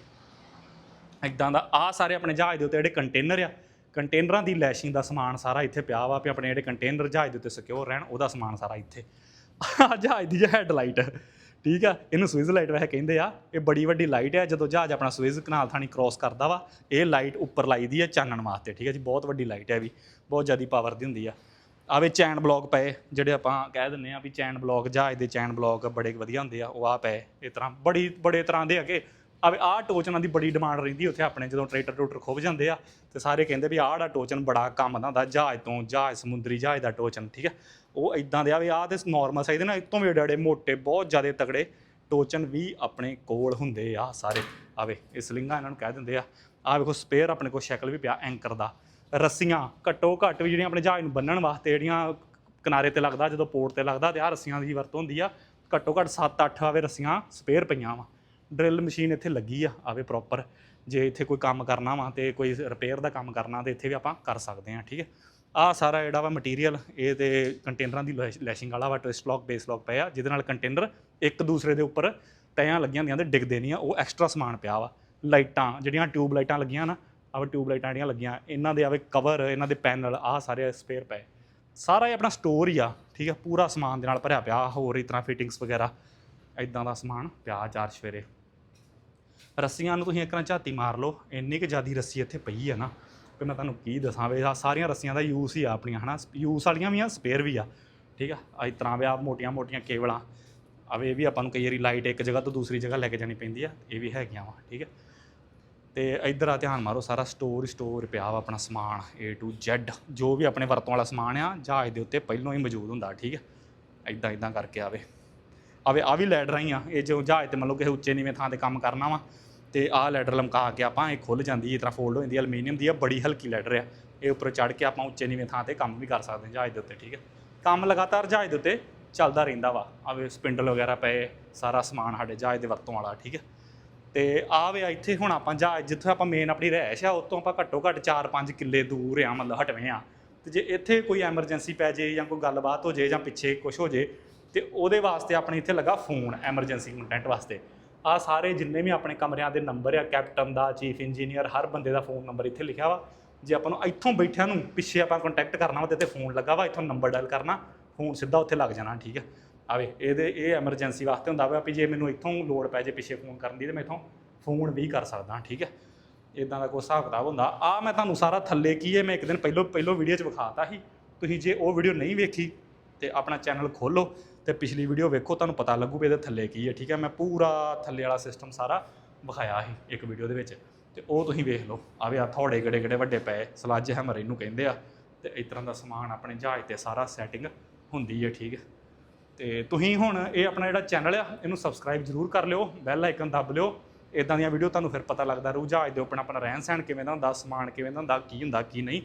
ਇਦਾਂ ਦਾ ਆ ਸਾਰੇ ਆਪਣੇ ਜਹਾਜ਼ ਦੇ ਉੱਤੇ ਜਿਹੜੇ ਕੰਟੇਨਰ ਆ ਕੰਟੇਨਰਾਂ ਦੀ ਲੈਸ਼ਿੰਗ ਦਾ ਸਮਾਨ ਸਾਰਾ ਇੱਥੇ ਪਿਆ ਵਾ ਵੀ ਆਪਣੇ ਜਿਹੜੇ ਕੰਟੇਨਰ ਜਹਾਜ਼ ਦੇ ਉੱਤੇ ਸਿਕਿਉਰ ਰਹਿਣ, ਉਹਦਾ ਸਮਾਨ ਸਾਰਾ ਇੱਥੇ। ਆਹ ਜਹਾਜ਼ ਦੀ ਹੈਡਲਾਈਟ ਠੀਕ ਆ? ਇਹਨੂੰ ਸਵਿਜ਼ ਲਾਈਟ ਵੈਸੇ ਕਹਿੰਦੇ ਆ। ਇਹ ਬੜੀ ਵੱਡੀ ਲਾਈਟ ਹੈ ਜਦੋਂ ਜਹਾਜ਼ ਆਪਣਾ ਸਵਿਜ਼ ਕਨਾਲ ਥਾਣੀ ਕ੍ਰਾਸ ਕਰਦਾ ਵਾ, ਇਹ ਲਾਈਟ ਉੱਪਰ ਲਾਈ ਦੀ ਹੈ ਚਾਨਣ ਵਾਸਤੇ। ਠੀਕ ਹੈ ਜੀ? ਬਹੁਤ ਵੱਡੀ ਲਾਈਟ ਹੈ ਵੀ। ਬਹੁਤ ਜ਼ਿਆਦੀ ਪਾਵਰ ਦੀ ਹੁੰਦੀ ਆ। ਆਵੇ ਚੈਨ ਬਲੌਕ ਪਏ, ਜਿਹੜੇ ਆਪਾਂ ਕਹਿ ਦਿੰਨੇ ਆ ਵੀ ਚੈਨ ਬਲੌਕ ਜਹਾਜ਼ ਦੇ ਚੈਨ ਬਲੌਕ ਬੜੇ ਵਧੀਆ ਹੁੰਦੇ ਆ, ਉਹ ਆ ਪਏ। ਇਸ ਤਰ੍ਹਾਂ ਬੜੀ, ਬੜੇ ਤਰ੍ਹਾਂ ਦੇ ਹੈਗੇ। ਆਵੇ ਆਹ ਟੋਚਨਾਂ ਦੀ ਬੜੀ ਡਿਮਾਂਡ ਰਹਿੰਦੀ ਉੱਥੇ ਆਪਣੇ, ਜਦੋਂ ਟਰੈਕਟਰ ਟਰੂਟਰ ਖੁੱਭ ਜਾਂਦੇ ਆ, ਤੇ ਸਾਰੇ ਕਹਿੰਦੇ ਵੀ ਆਹ ਦਾ ਟੋਚਨ ਬੜਾ ਕੰਮ ਦਾ ਹੁੰਦਾ ਜਹਾਜ਼ ਤੋਂ ਜਹਾਜ਼, ਸਮੁੰਦਰੀ ਜਹਾਜ਼ ਦਾ ਟੋਚਨ, ਠੀਕ ਆ? ਉਹ ਇਦਾਂ ਦੇ ਆ ਵੀ ਆਹ ਤੇ ਨਾਰਮਲ ਸਾਈਜ਼ ਦੇ ਨਾ ਇਤੋਂ ਵੀ ਡੜੇ ਮੋਟੇ, ਬਹੁਤ ਜ਼ਿਆਦਾ ਤਗੜੇ ਟੋਚਨ ਵੀ ਆਪਣੇ ਕੋਲ ਹੁੰਦੇ ਆ ਸਾਰੇ। ਆਵੇ ਇਸ ਲਿੰਗਾ ਇਹਨਾਂ ਨੂੰ ਕਹਿ ਦਿੰਦੇ ਆ। ਆਹ ਵੇਖੋ ਸਪੇਅਰ ਆਪਣੇ ਕੋਲ ਸ਼ਕਲ ਵੀ ਪਿਆ ਐਂਕਰ ਦਾ। ਰੱਸੀਆਂ ਘੱਟੋ ਘੱਟ ਵੀ ਜਿਹੜੀਆਂ ਆਪਣੇ ਜਹਾਜ਼ ਨੂੰ ਬੰਨਣ ਵਾਸਤੇ ਜਿਹੜੀਆਂ ਕਿਨਾਰੇ ਤੇ ਲੱਗਦਾ, ਜਦੋਂ ਪੋਰਟ ਤੇ ਲੱਗਦਾ, ਤੇ ਆਹ ਰੱਸੀਆਂ ਦੀ ਵਰਤੋਂ ਹੁੰਦੀ ਆ ਘੱਟੋ ਘੱਟ 7-8 ਆਵੇ ਰੱਸੀਆਂ ਸਪੇਅਰ ਪਈਆਂ ਵਾ। ਡਰਿਲ ਮਸ਼ੀਨ ਇੱਥੇ ਲੱਗੀ ਆ, ਆਵੇ ਪ੍ਰੋਪਰ ਜੇ ਇੱਥੇ ਕੋਈ ਕੰਮ ਕਰਨਾ ਵਾ ਤੇ ਕੋਈ ਰਿਪੇਅਰ ਦਾ ਕੰਮ ਕਰਨਾ ਤੇ ਇੱਥੇ ਵੀ ਆਪਾਂ ਕਰ ਸਕਦੇ ਹਾਂ ਠੀਕ ਹੈ ਆਹ ਸਾਰਾ ਜਿਹੜਾ ਵਾ ਮਟੀਰੀਅਲ ਇਹ ਤੇ ਕੰਟੇਨਰਾਂ ਦੀ ਲੈਸ਼- ਲੈਸ਼ਿੰਗ ਵਾਲਾ ਵਾ ਟਵਿਸਟ ਲੌਕ ਬੇਸ ਲੌਕ ਪਿਆ ਜਿਹਦੇ ਨਾਲ ਕੰਟੇਨਰ ਇੱਕ ਦੂਸਰੇ ਦੇ ਉੱਪਰ ਟੈਆਂ ਲੱਗੀਆਂ ਹੁੰਦੀਆਂ ਤੇ ਡਿੱਗਦੇ ਨਹੀਂ ਆ ਉਹ ਐਕਸਟਰਾ ਸਮਾਨ ਪਿਆ ਵਾ। ਲਾਈਟਾਂ, ਜਿਹੜੀਆਂ ਟਿਊਬ ਲਾਈਟਾਂ ਲੱਗੀਆਂ ਨਾ ਆਵੇ ਟਿਊਬ ਲਾਈਟਾਂ ਜਿਹੜੀਆਂ ਲੱਗੀਆਂ, ਇਹਨਾਂ ਦੇ ਆਵੇ ਕਵਰ ਇਹਨਾਂ ਦੇ ਪੈਨਲ ਆਹ ਸਾਰੇ ਸਪੇਅਰ ਪਏ। ਸਾਰਾ ਇਹ ਆਪਣਾ ਸਟੋਰ ਹੀ ਆ, ਠੀਕ ਆ? ਪੂਰਾ ਸਮਾਨ ਦੇ ਨਾਲ ਭਰਿਆ ਪਿਆ ਹੋਰ ਇਸ ਤਰ੍ਹਾਂ ਫਿਟਿੰਗਸ ਵਗੈਰਾ ਇਦਾਂ ਦਾ ਸਮਾਨ ਪਿਆ ਚਾਰ ਸਵੇਰੇ। ਰੱਸੀਆਂ ਨੂੰ ਤੁਸੀਂ ਇੱਕ ਵਾਰ ਝਾਤੀ ਮਾਰ ਲਓ, ਇੰਨੀ ਕਿ ਜ਼ਿਆਦੀ ਰੱਸੀ ਇੱਥੇ ਪਈ ਆ ਨਾ ਕਿ ਮੈਂ ਤੁਹਾਨੂੰ ਕੀ ਦੱਸਾਂ ਵੇ ਆਹ ਸਾਰੀਆਂ ਰੱਸੀਆਂ ਦਾ ਯੂਸ ਹੀ ਆ ਆਪਣੀਆਂ, ਹਨਾ? ਯੂਸ ਵਾਲੀਆਂ ਵੀ ਆ ਸਪੇਅਰ ਵੀ ਆ, ਠੀਕ ਆ? ਇਸ ਤਰ੍ਹਾਂ ਵੀ ਆ ਮੋਟੀਆਂ ਮੋਟੀਆਂ ਕੇਬਲਾਂ ਆਵੇ ਇਹ ਵੀ ਆਪਾਂ ਨੂੰ ਕਈ ਵਾਰੀ ਲਾਈਟ ਇੱਕ ਜਗ੍ਹਾ ਤੋਂ ਦੂਸਰੀ ਜਗ੍ਹਾ ਲੈ ਕੇ ਜਾਣੀ ਪੈਂਦੀ ਆ, ਇਹ ਵੀ ਹੈਗੀਆਂ ਵਾ, ਠੀਕ ਹੈ ਤੇ ਇੱਧਰ ਆ ਧਿਆਨ ਮਾਰੋ, ਸਾਰਾ ਸਟੋਰ ਹੀ ਸਟੋਰ ਪਿਆ ਵਾ ਆਪਣਾ ਸਮਾਨ, A to Z, ਜੋ ਵੀ ਆਪਣੇ ਵਰਤੋਂ ਵਾਲਾ ਸਮਾਨ ਆ, ਜਹਾਜ਼ ਦੇ ਉੱਤੇ ਪਹਿਲਾਂ ਹੀ ਮੌਜੂਦ ਹੁੰਦਾ, ਠੀਕ ਹੈ ਇਦਾਂ ਇਦਾਂ ਕਰਕੇ ਆਵੇ। ਆਵੇ ਆ ਵੀ ਲੈਡਰਾਂ ਹੀ ਆ ਇਹ ਜੋ ਜਹਾਜ਼ ਤੇ ਮੰਨ ਲਓ ਕਿਸੇ ਉੱਚੇ ਨੀਵੇਂ ਥਾਂ ਤੇ ਕੰਮ ਕਰਨਾ ਵਾ ਤੇ ਆਹ ਲੈਡਰ ਲਮਕਾ ਕੇ ਆਪਾਂ ਇਹ ਖੁੱਲ ਜਾਂਦੀ, ਇਸ ਤਰ੍ਹਾਂ ਫੋਲਡ ਹੋ ਜਾਂਦੀ ਹੈ ਅਲਮੀਨੀਅਮ ਦੀ ਆ ਬੜੀ ਹਲਕੀ ਲੈਡਰ ਆ। ਇਹ ਉੱਪਰ ਚੜ ਕੇ ਆਪਾਂ ਉੱਚੇ ਨੀਵੇਂ ਥਾਂ ਤੇ ਕੰਮ ਵੀ ਕਰ ਸਕਦੇ ਹਾਂ ਜਹਾਜ਼ ਦੇ ਉੱਤੇ, ਠੀਕ ਹੈ? ਕੰਮ ਲਗਾਤਾਰ ਜਹਾਜ਼ ਦੇ ਉੱਤੇ ਚੱਲਦਾ ਰਹਿੰਦਾ ਵਾ। ਆਵੇ ਸਪਿੰਡਲ ਵਗੈਰਾ ਪਏ, ਸਾਰਾ ਸਮਾਨ ਸਾਡੇ ਜਹਾਜ਼ ਦੇ ਵਰਤੋਂ ਵਾਲਾ, ਠੀਕ ਹੈ? ਤੇ ਆ ਵੇ ਇੱਥੇ ਹੁਣ ਆਪਾਂ ਜਹਾਜ਼, ਜਿੱਥੇ ਆਪਾਂ ਮੇਨ ਆਪਣੀ ਰਹਿਸ਼ ਆ ਉਤੋਂ ਆਪਾਂ ਘੱਟੋ ਘੱਟ 4-5 ਕਿੱਲੇ ਦੂਰ ਆ, ਮਤਲਬ ਹਟਵੇਂ ਆ। ਤੇ ਜੇ ਇੱਥੇ ਕੋਈ ਐਮਰਜੈਂਸੀ ਪੈ ਜੇ ਜਾਂ ਕੋਈ ਗੱਲਬਾਤ ਹੋ ਜੇ ਜਾਂ ਪਿੱਛੇ ਕੁਝ ਹੋ ਜੇ, ਤੇ ਉਹਦੇ ਵਾਸਤੇ ਆਪਣੇ ਇੱਥੇ ਲੱਗਾ ਫੋਨ ਐਮਰਜੈਂਸੀ ਕੰਟੈਂਟ ਵਾਸਤੇ। ਆ ਸਾਰੇ ਜਿੰਨੇ ਵੀ ਆਪਣੇ ਕਮਰਿਆਂ ਦੇ ਨੰਬਰ ਆ, ਕੈਪਟਨ ਦਾ, ਚੀਫ ਇੰਜੀਨੀਅਰ, ਹਰ ਬੰਦੇ ਦਾ ਫੋਨ ਨੰਬਰ ਇੱਥੇ ਲਿਖਿਆ ਵਾ। ਜੇ ਆਪਾਂ ਨੂੰ ਇੱਥੋਂ ਬੈਠਿਆਂ ਨੂੰ ਪਿੱਛੇ ਆਪਾਂ ਕੰਟੈਕਟ ਕਰਨਾ ਵਾ ਤੇ ਇੱਥੇ ਫੋਨ ਲੱਗਾ ਵਾ, ਇੱਥੋਂ ਨੰਬਰ ਡਾਇਲ ਕਰਨਾ, ਫੋਨ ਸਿੱਧਾ ਉੱਥੇ ਲੱਗ ਜਾਣਾ, ਠੀਕ ਹੈ ਆਵੇ ਇਹਦੇ, ਇਹ ਐਮਰਜੈਂਸੀ ਵਾਸਤੇ ਹੁੰਦਾ ਵਾ ਵੀ ਜੇ ਮੈਨੂੰ ਇੱਥੋਂ ਲੋੜ ਪੈ ਜੇ ਪਿੱਛੇ ਫੋਨ ਕਰਨ ਦੀ ਤੇ ਮੈਂ ਇੱਥੋਂ ਫੋਨ ਵੀ ਕਰ ਸਕਦਾ, ਠੀਕ ਹੈ ਇਦਾਂ ਦਾ ਕੋਈ ਹਿਸਾਬ ਕਿਤਾਬ ਹੁੰਦਾ। ਆ ਮੈਂ ਤੁਹਾਨੂੰ ਸਾਰਾ ਥੱਲੇ ਕੀ ਹੈ, ਮੈਂ ਇੱਕ ਦਿਨ ਪਹਿਲੋਂ ਪਹਿਲੋਂ ਵੀਡੀਓ 'ਚ ਵਿਖਾਤਾ ਸੀ। ਤੁਸੀਂ ਜੇ ਉਹ ਵੀਡੀਓ ਨਹੀਂ ਵੇਖੀ ਤੇ ਆਪਣਾ ਚੈਨਲ ਖੋਲੋ। ਤੇ ਪਿਛਲੀ ਵੀਡੀਓ ਵੇਖੋ, ਤੁਹਾਨੂੰ ਪਤਾ ਲੱਗੂ ਵੀ ਇਹਦੇ ਥੱਲੇ ਕੀ ਹੈ, ਠੀਕ ਹੈ? ਮੈਂ ਪੂਰਾ ਥੱਲੇ ਵਾਲਾ ਸਿਸਟਮ ਸਾਰਾ ਵਿਖਾਇਆ ਸੀ ਇੱਕ ਵੀਡੀਓ ਦੇ ਵਿੱਚ। ਤੇ ਉਹ ਤੁਸੀਂ ਵੇਖ ਲਓ ਆਵੇ ਆ ਥੋੜੇ ਗੜੇ ਗੜੇ ਵੱਡੇ ਪਏ, ਸਲੱਜ ਹੈਮਰ ਇਹਨੂੰ ਕਹਿੰਦੇ ਆ। ਤੇ ਇਸ ਤਰ੍ਹਾਂ ਦਾ ਸਮਾਨ ਆਪਣੇ ਜਹਾਜ਼ ਤੇ ਸਾਰਾ ਸੈਟਿੰਗ ਹੁੰਦੀ ਹੈ, ਠੀਕ ਹੈ? ਤੇ ਤੁਸੀਂ ਹੁਣ ਇਹ ਆਪਣਾ ਜਿਹੜਾ ਚੈਨਲ ਆ, ਇਹਨੂੰ ਸਬਸਕ੍ਰਾਈਬ ਜ਼ਰੂਰ ਕਰ ਲਿਓ ਬੈਲ ਆਈਕਨ ਦੱਬ ਲਿਓ। ਇਦਾਂ ਦੀਆਂ ਵੀਡੀਓ ਤੁਹਾਨੂੰ ਫਿਰ ਪਤਾ ਲੱਗਦਾ ਰਹੂ, ਜਹਾਜ਼ ਦੇ ਉੱਪਰ ਆਪਣਾ ਰਹਿਣ ਸਹਿਣ ਕਿਵੇਂ ਦਾ ਹੁੰਦਾ, ਸਮਾਨ ਕਿਵੇਂ ਦਾ ਹੁੰਦਾ, ਕੀ ਹੁੰਦਾ, ਕੀ ਨਹੀਂ।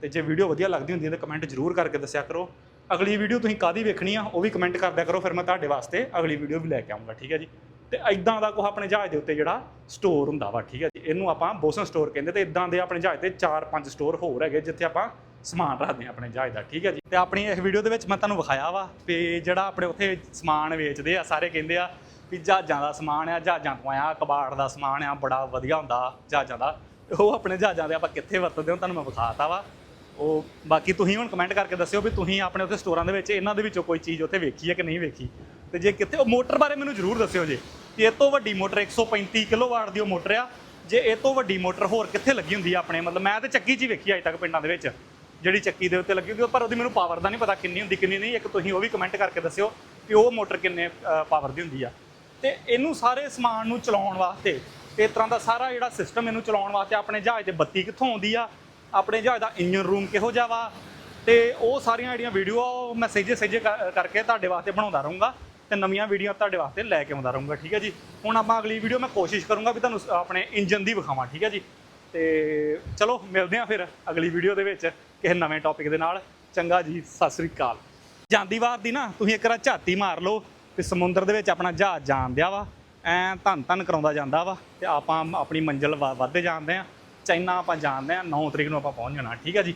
ਤੇ ਜੇ ਵੀਡੀਓ ਵਧੀਆ ਲੱਗਦੀ ਹੁੰਦੀ ਹੈ ਤਾਂ ਕਮੈਂਟ ਜ਼ਰੂਰ ਕਰਕੇ ਦੱਸਿਆ ਕਰੋ। ਅਗਲੀ ਵੀਡੀਓ ਤੁਸੀਂ ਕਾਦੀ ਵੇਖਣੀ ਆ, ਉਹ ਵੀ ਕਮੈਂਟ ਕਰਦਿਆ ਕਰੋ, ਫਿਰ ਮੈਂ ਤੁਹਾਡੇ ਵਾਸਤੇ ਅਗਲੀ ਵੀਡੀਓ ਵੀ ਲੈ ਕੇ ਆਉਂਗਾ ਠੀਕ ਹੈ ਜੀ? ਤੇ ਇਦਾਂ ਦਾ ਕੋ ਆਪਣੇ ਜਹਾਜ਼ ਦੇ ਉੱਤੇ ਜਿਹੜਾ ਸਟੋਰ ਹੁੰਦਾ ਵਾ, ਠੀਕ ਹੈ ਜੀ? ਇਹਨੂੰ ਆਪਾਂ ਬੋਸਨ ਸਟੋਰ ਕਹਿੰਦੇ, ਤੇ ਇਦਾਂ ਦੇ ਆਪਣੇ ਜਹਾਜ਼ ਤੇ 4-5 ਸਟੋਰ ਹੋਰ ਹੈਗੇ, ਜਿੱਥੇ ਆਪਾਂ ਸਮਾਨ ਰੱਖਦੇ ਹਾਂ ਆਪਣੇ ਜਹਾਜ਼ ਦਾ, ਠੀਕ ਹੈ ਜੀ? ਤੇ ਆਪਣੀ ਇਸ ਵੀਡੀਓ ਦੇ ਵਿੱਚ ਮੈਂ ਤੁਹਾਨੂੰ ਵਿਖਾਇਆ ਵਾ ਵੀ ਜਿਹੜਾ ਆਪਣੇ ਉੱਥੇ ਸਮਾਨ ਵੇਚਦੇ ਆ, ਸਾਰੇ ਕਹਿੰਦੇ ਆ ਵੀ ਜਹਾਜ਼ਾਂ ਦਾ ਸਮਾਨ ਆ, ਜਹਾਜ਼ਾਂ ਤੋਂ ਆਇਆ, ਕਬਾੜ ਦਾ ਸਮਾਨ ਆ, ਬੜਾ ਵਧੀਆ ਹੁੰਦਾ ਜਹਾਜ਼ਾਂ ਦਾ। ਉਹ ਆਪਣੇ ਜਹਾਜ਼ਾਂ ਦੇ ਆਪਾਂ ਕਿੱਥੇ ਵਰਤਦੇ ਹਾਂ ਤੁਹਾਨੂੰ ਮੈਂ ਵਿਖਾਤਾ ਵਾ। ਉਹ ਬਾਕੀ ਤੁਸੀਂ ਹੁਣ ਕਮੈਂਟ ਕਰਕੇ ਦੱਸਿਓ ਵੀ ਤੁਸੀਂ ਆਪਣੇ ਉੱਥੇ ਸਟੋਰਾਂ ਦੇ ਵਿੱਚ, ਇਹਨਾਂ ਦੇ ਵਿੱਚੋਂ ਕੋਈ ਚੀਜ਼ ਉੱਥੇ ਵੇਖੀ ਹੈ ਕਿ ਨਹੀਂ ਵੇਖੀ? ਤੇ ਜੇ ਕਿਤੇ ਉਹ ਮੋਟਰ ਬਾਰੇ ਮੈਨੂੰ ਜ਼ਰੂਰ ਦੱਸਿਓ ਜੇ। ਕਿ ਇਹ ਤੋਂ ਵੱਡੀ ਮੋਟਰ 135 ਕਿਲੋਵਾਟ ਦੀ ਉਹ ਮੋਟਰ ਆ। ਜੇ ਇਹ ਤੋਂ ਵੱਡੀ ਮੋਟਰ ਹੋਰ ਕਿੱਥੇ ਲੱਗੀ ਹੁੰਦੀ ਆ ਆਪਣੇ? ਮਤਲਬ ਮੈਂ ਤੇ ਚੱਕੀ 'ਚ ਹੀ ਵੇਖੀ ਅਜੇ ਤੱਕ ਪਿੰਡਾਂ ਦੇ ਵਿੱਚ, ਜਿਹੜੀ ਚੱਕੀ ਦੇ ਉੱਤੇ ਲੱਗੀ ਹੁੰਦੀ ਪਰ ਉਹਦੀ ਮੈਨੂੰ ਪਾਵਰ ਦਾ ਨਹੀਂ ਪਤਾ ਕਿੰਨੀ ਹੁੰਦੀ, ਕਿੰਨੀ ਨਹੀਂ। ਇੱਕ ਤੁਸੀਂ ਉਹ ਵੀ ਕਮੈਂਟ ਕਰਕੇ ਦੱਸਿਓ ਕਿ ਉਹ ਮੋਟਰ ਕਿੰਨੇ ਪਾਵਰ ਦੀ ਹੁੰਦੀ ਆ। ਤੇ ਇਹਨੂੰ ਸਾਰੇ ਸਮਾਨ ਨੂੰ ਚਲਾਉਣ ਵਾਸਤੇ, ਇਸ ਤਰ੍ਹਾਂ ਦਾ ਸਾਰਾ ਜਿਹੜਾ ਸਿਸਟਮ ਇਹਨੂੰ ਚਲਾਉਣ ਵਾਸਤੇ ਆਪਣੇ ਜਹਾਜ਼ ਤੇ ਬੱਤੀ ਕਿੱਥੋਂ ਆਉਂਦੀ ਆ? ਆਪਣੇ ਜਹਾਜ਼ ਦਾ ਇੰਜਨ ਰੂਮ ਕਿਹੋ ਜਿਹਾ ਵਾ? ਤੇ ਉਹ ਸਾਰੀਆਂ ਜਿਹੜੀਆਂ ਵੀਡੀਓ ਮੈਂ ਸਹਿਜੇ ਸਹਿਜੇ ਕਰ- ਕਰਕੇ ਤੁਹਾਡੇ ਵਾਸਤੇ ਬਣਾਉਂਦਾ ਰਹੂੰਗਾ ਤੇ ਨਵੀਆਂ ਵੀਡੀਓ ਤੁਹਾਡੇ ਵਾਸਤੇ ਲੈ ਕੇ ਆਉਂਦਾ ਰਹੂੰਗਾ, ਠੀਕ ਹੈ ਜੀ? ਹੁਣ ਆਪਾਂ ਅਗਲੀ ਵੀਡੀਓ ਮੈਂ ਕੋਸ਼ਿਸ਼ ਕਰੂੰਗਾ ਵੀ ਤੁਹਾਨੂੰ ਆਪਣੇ ਇੰਜਨ ਦੀ ਵਿਖਾਵਾਂ, ਠੀਕ ਹੈ ਜੀ? ਤੇ ਚਲੋ, ਮਿਲਦੇ ਹਾਂ ਫਿਰ ਅਗਲੀ ਵੀਡੀਓ ਦੇ ਵਿੱਚ ਕਿਸੇ ਨਵੇਂ ਟੌਪਿਕ ਦੇ ਨਾਲ। ਚੰਗਾ ਜੀ, ਸਤਿ ਸ੍ਰੀ ਅਕਾਲ। ਜਾਂਦੀ ਵਾਰ ਦੀ ਨਾ, ਤੁਸੀਂ ਇੱਕ ਵਾਰ ਝਾਤੀ ਮਾਰ ਲਓ ਤੇ ਸਮੁੰਦਰ ਦੇ ਵਿੱਚ ਆਪਣਾ ਜਹਾਜ਼ ਜਾਣ ਦਿਆ ਵਾ। ਐ ਧੰਨ ਧੰਨ ਕਰਾਉਂਦਾ ਜਾਂਦਾ ਵਾ ਤੇ ਆਪਾਂ ਆਪਣੀ ਮੰਜ਼ਿਲ ਵ- ਵੱਧਦੇ ਜਾਂਦੇ ਆ ਚਾਈਨਾ ਆਪਾਂ ਜਾਣਦੇ ਆ 9 ਤਰੀਕ ਨੂੰ ਆਪਾਂ ਪਹੁੰਚ ਜਾਣਾ ਠੀਕ ਆ ਜੀ?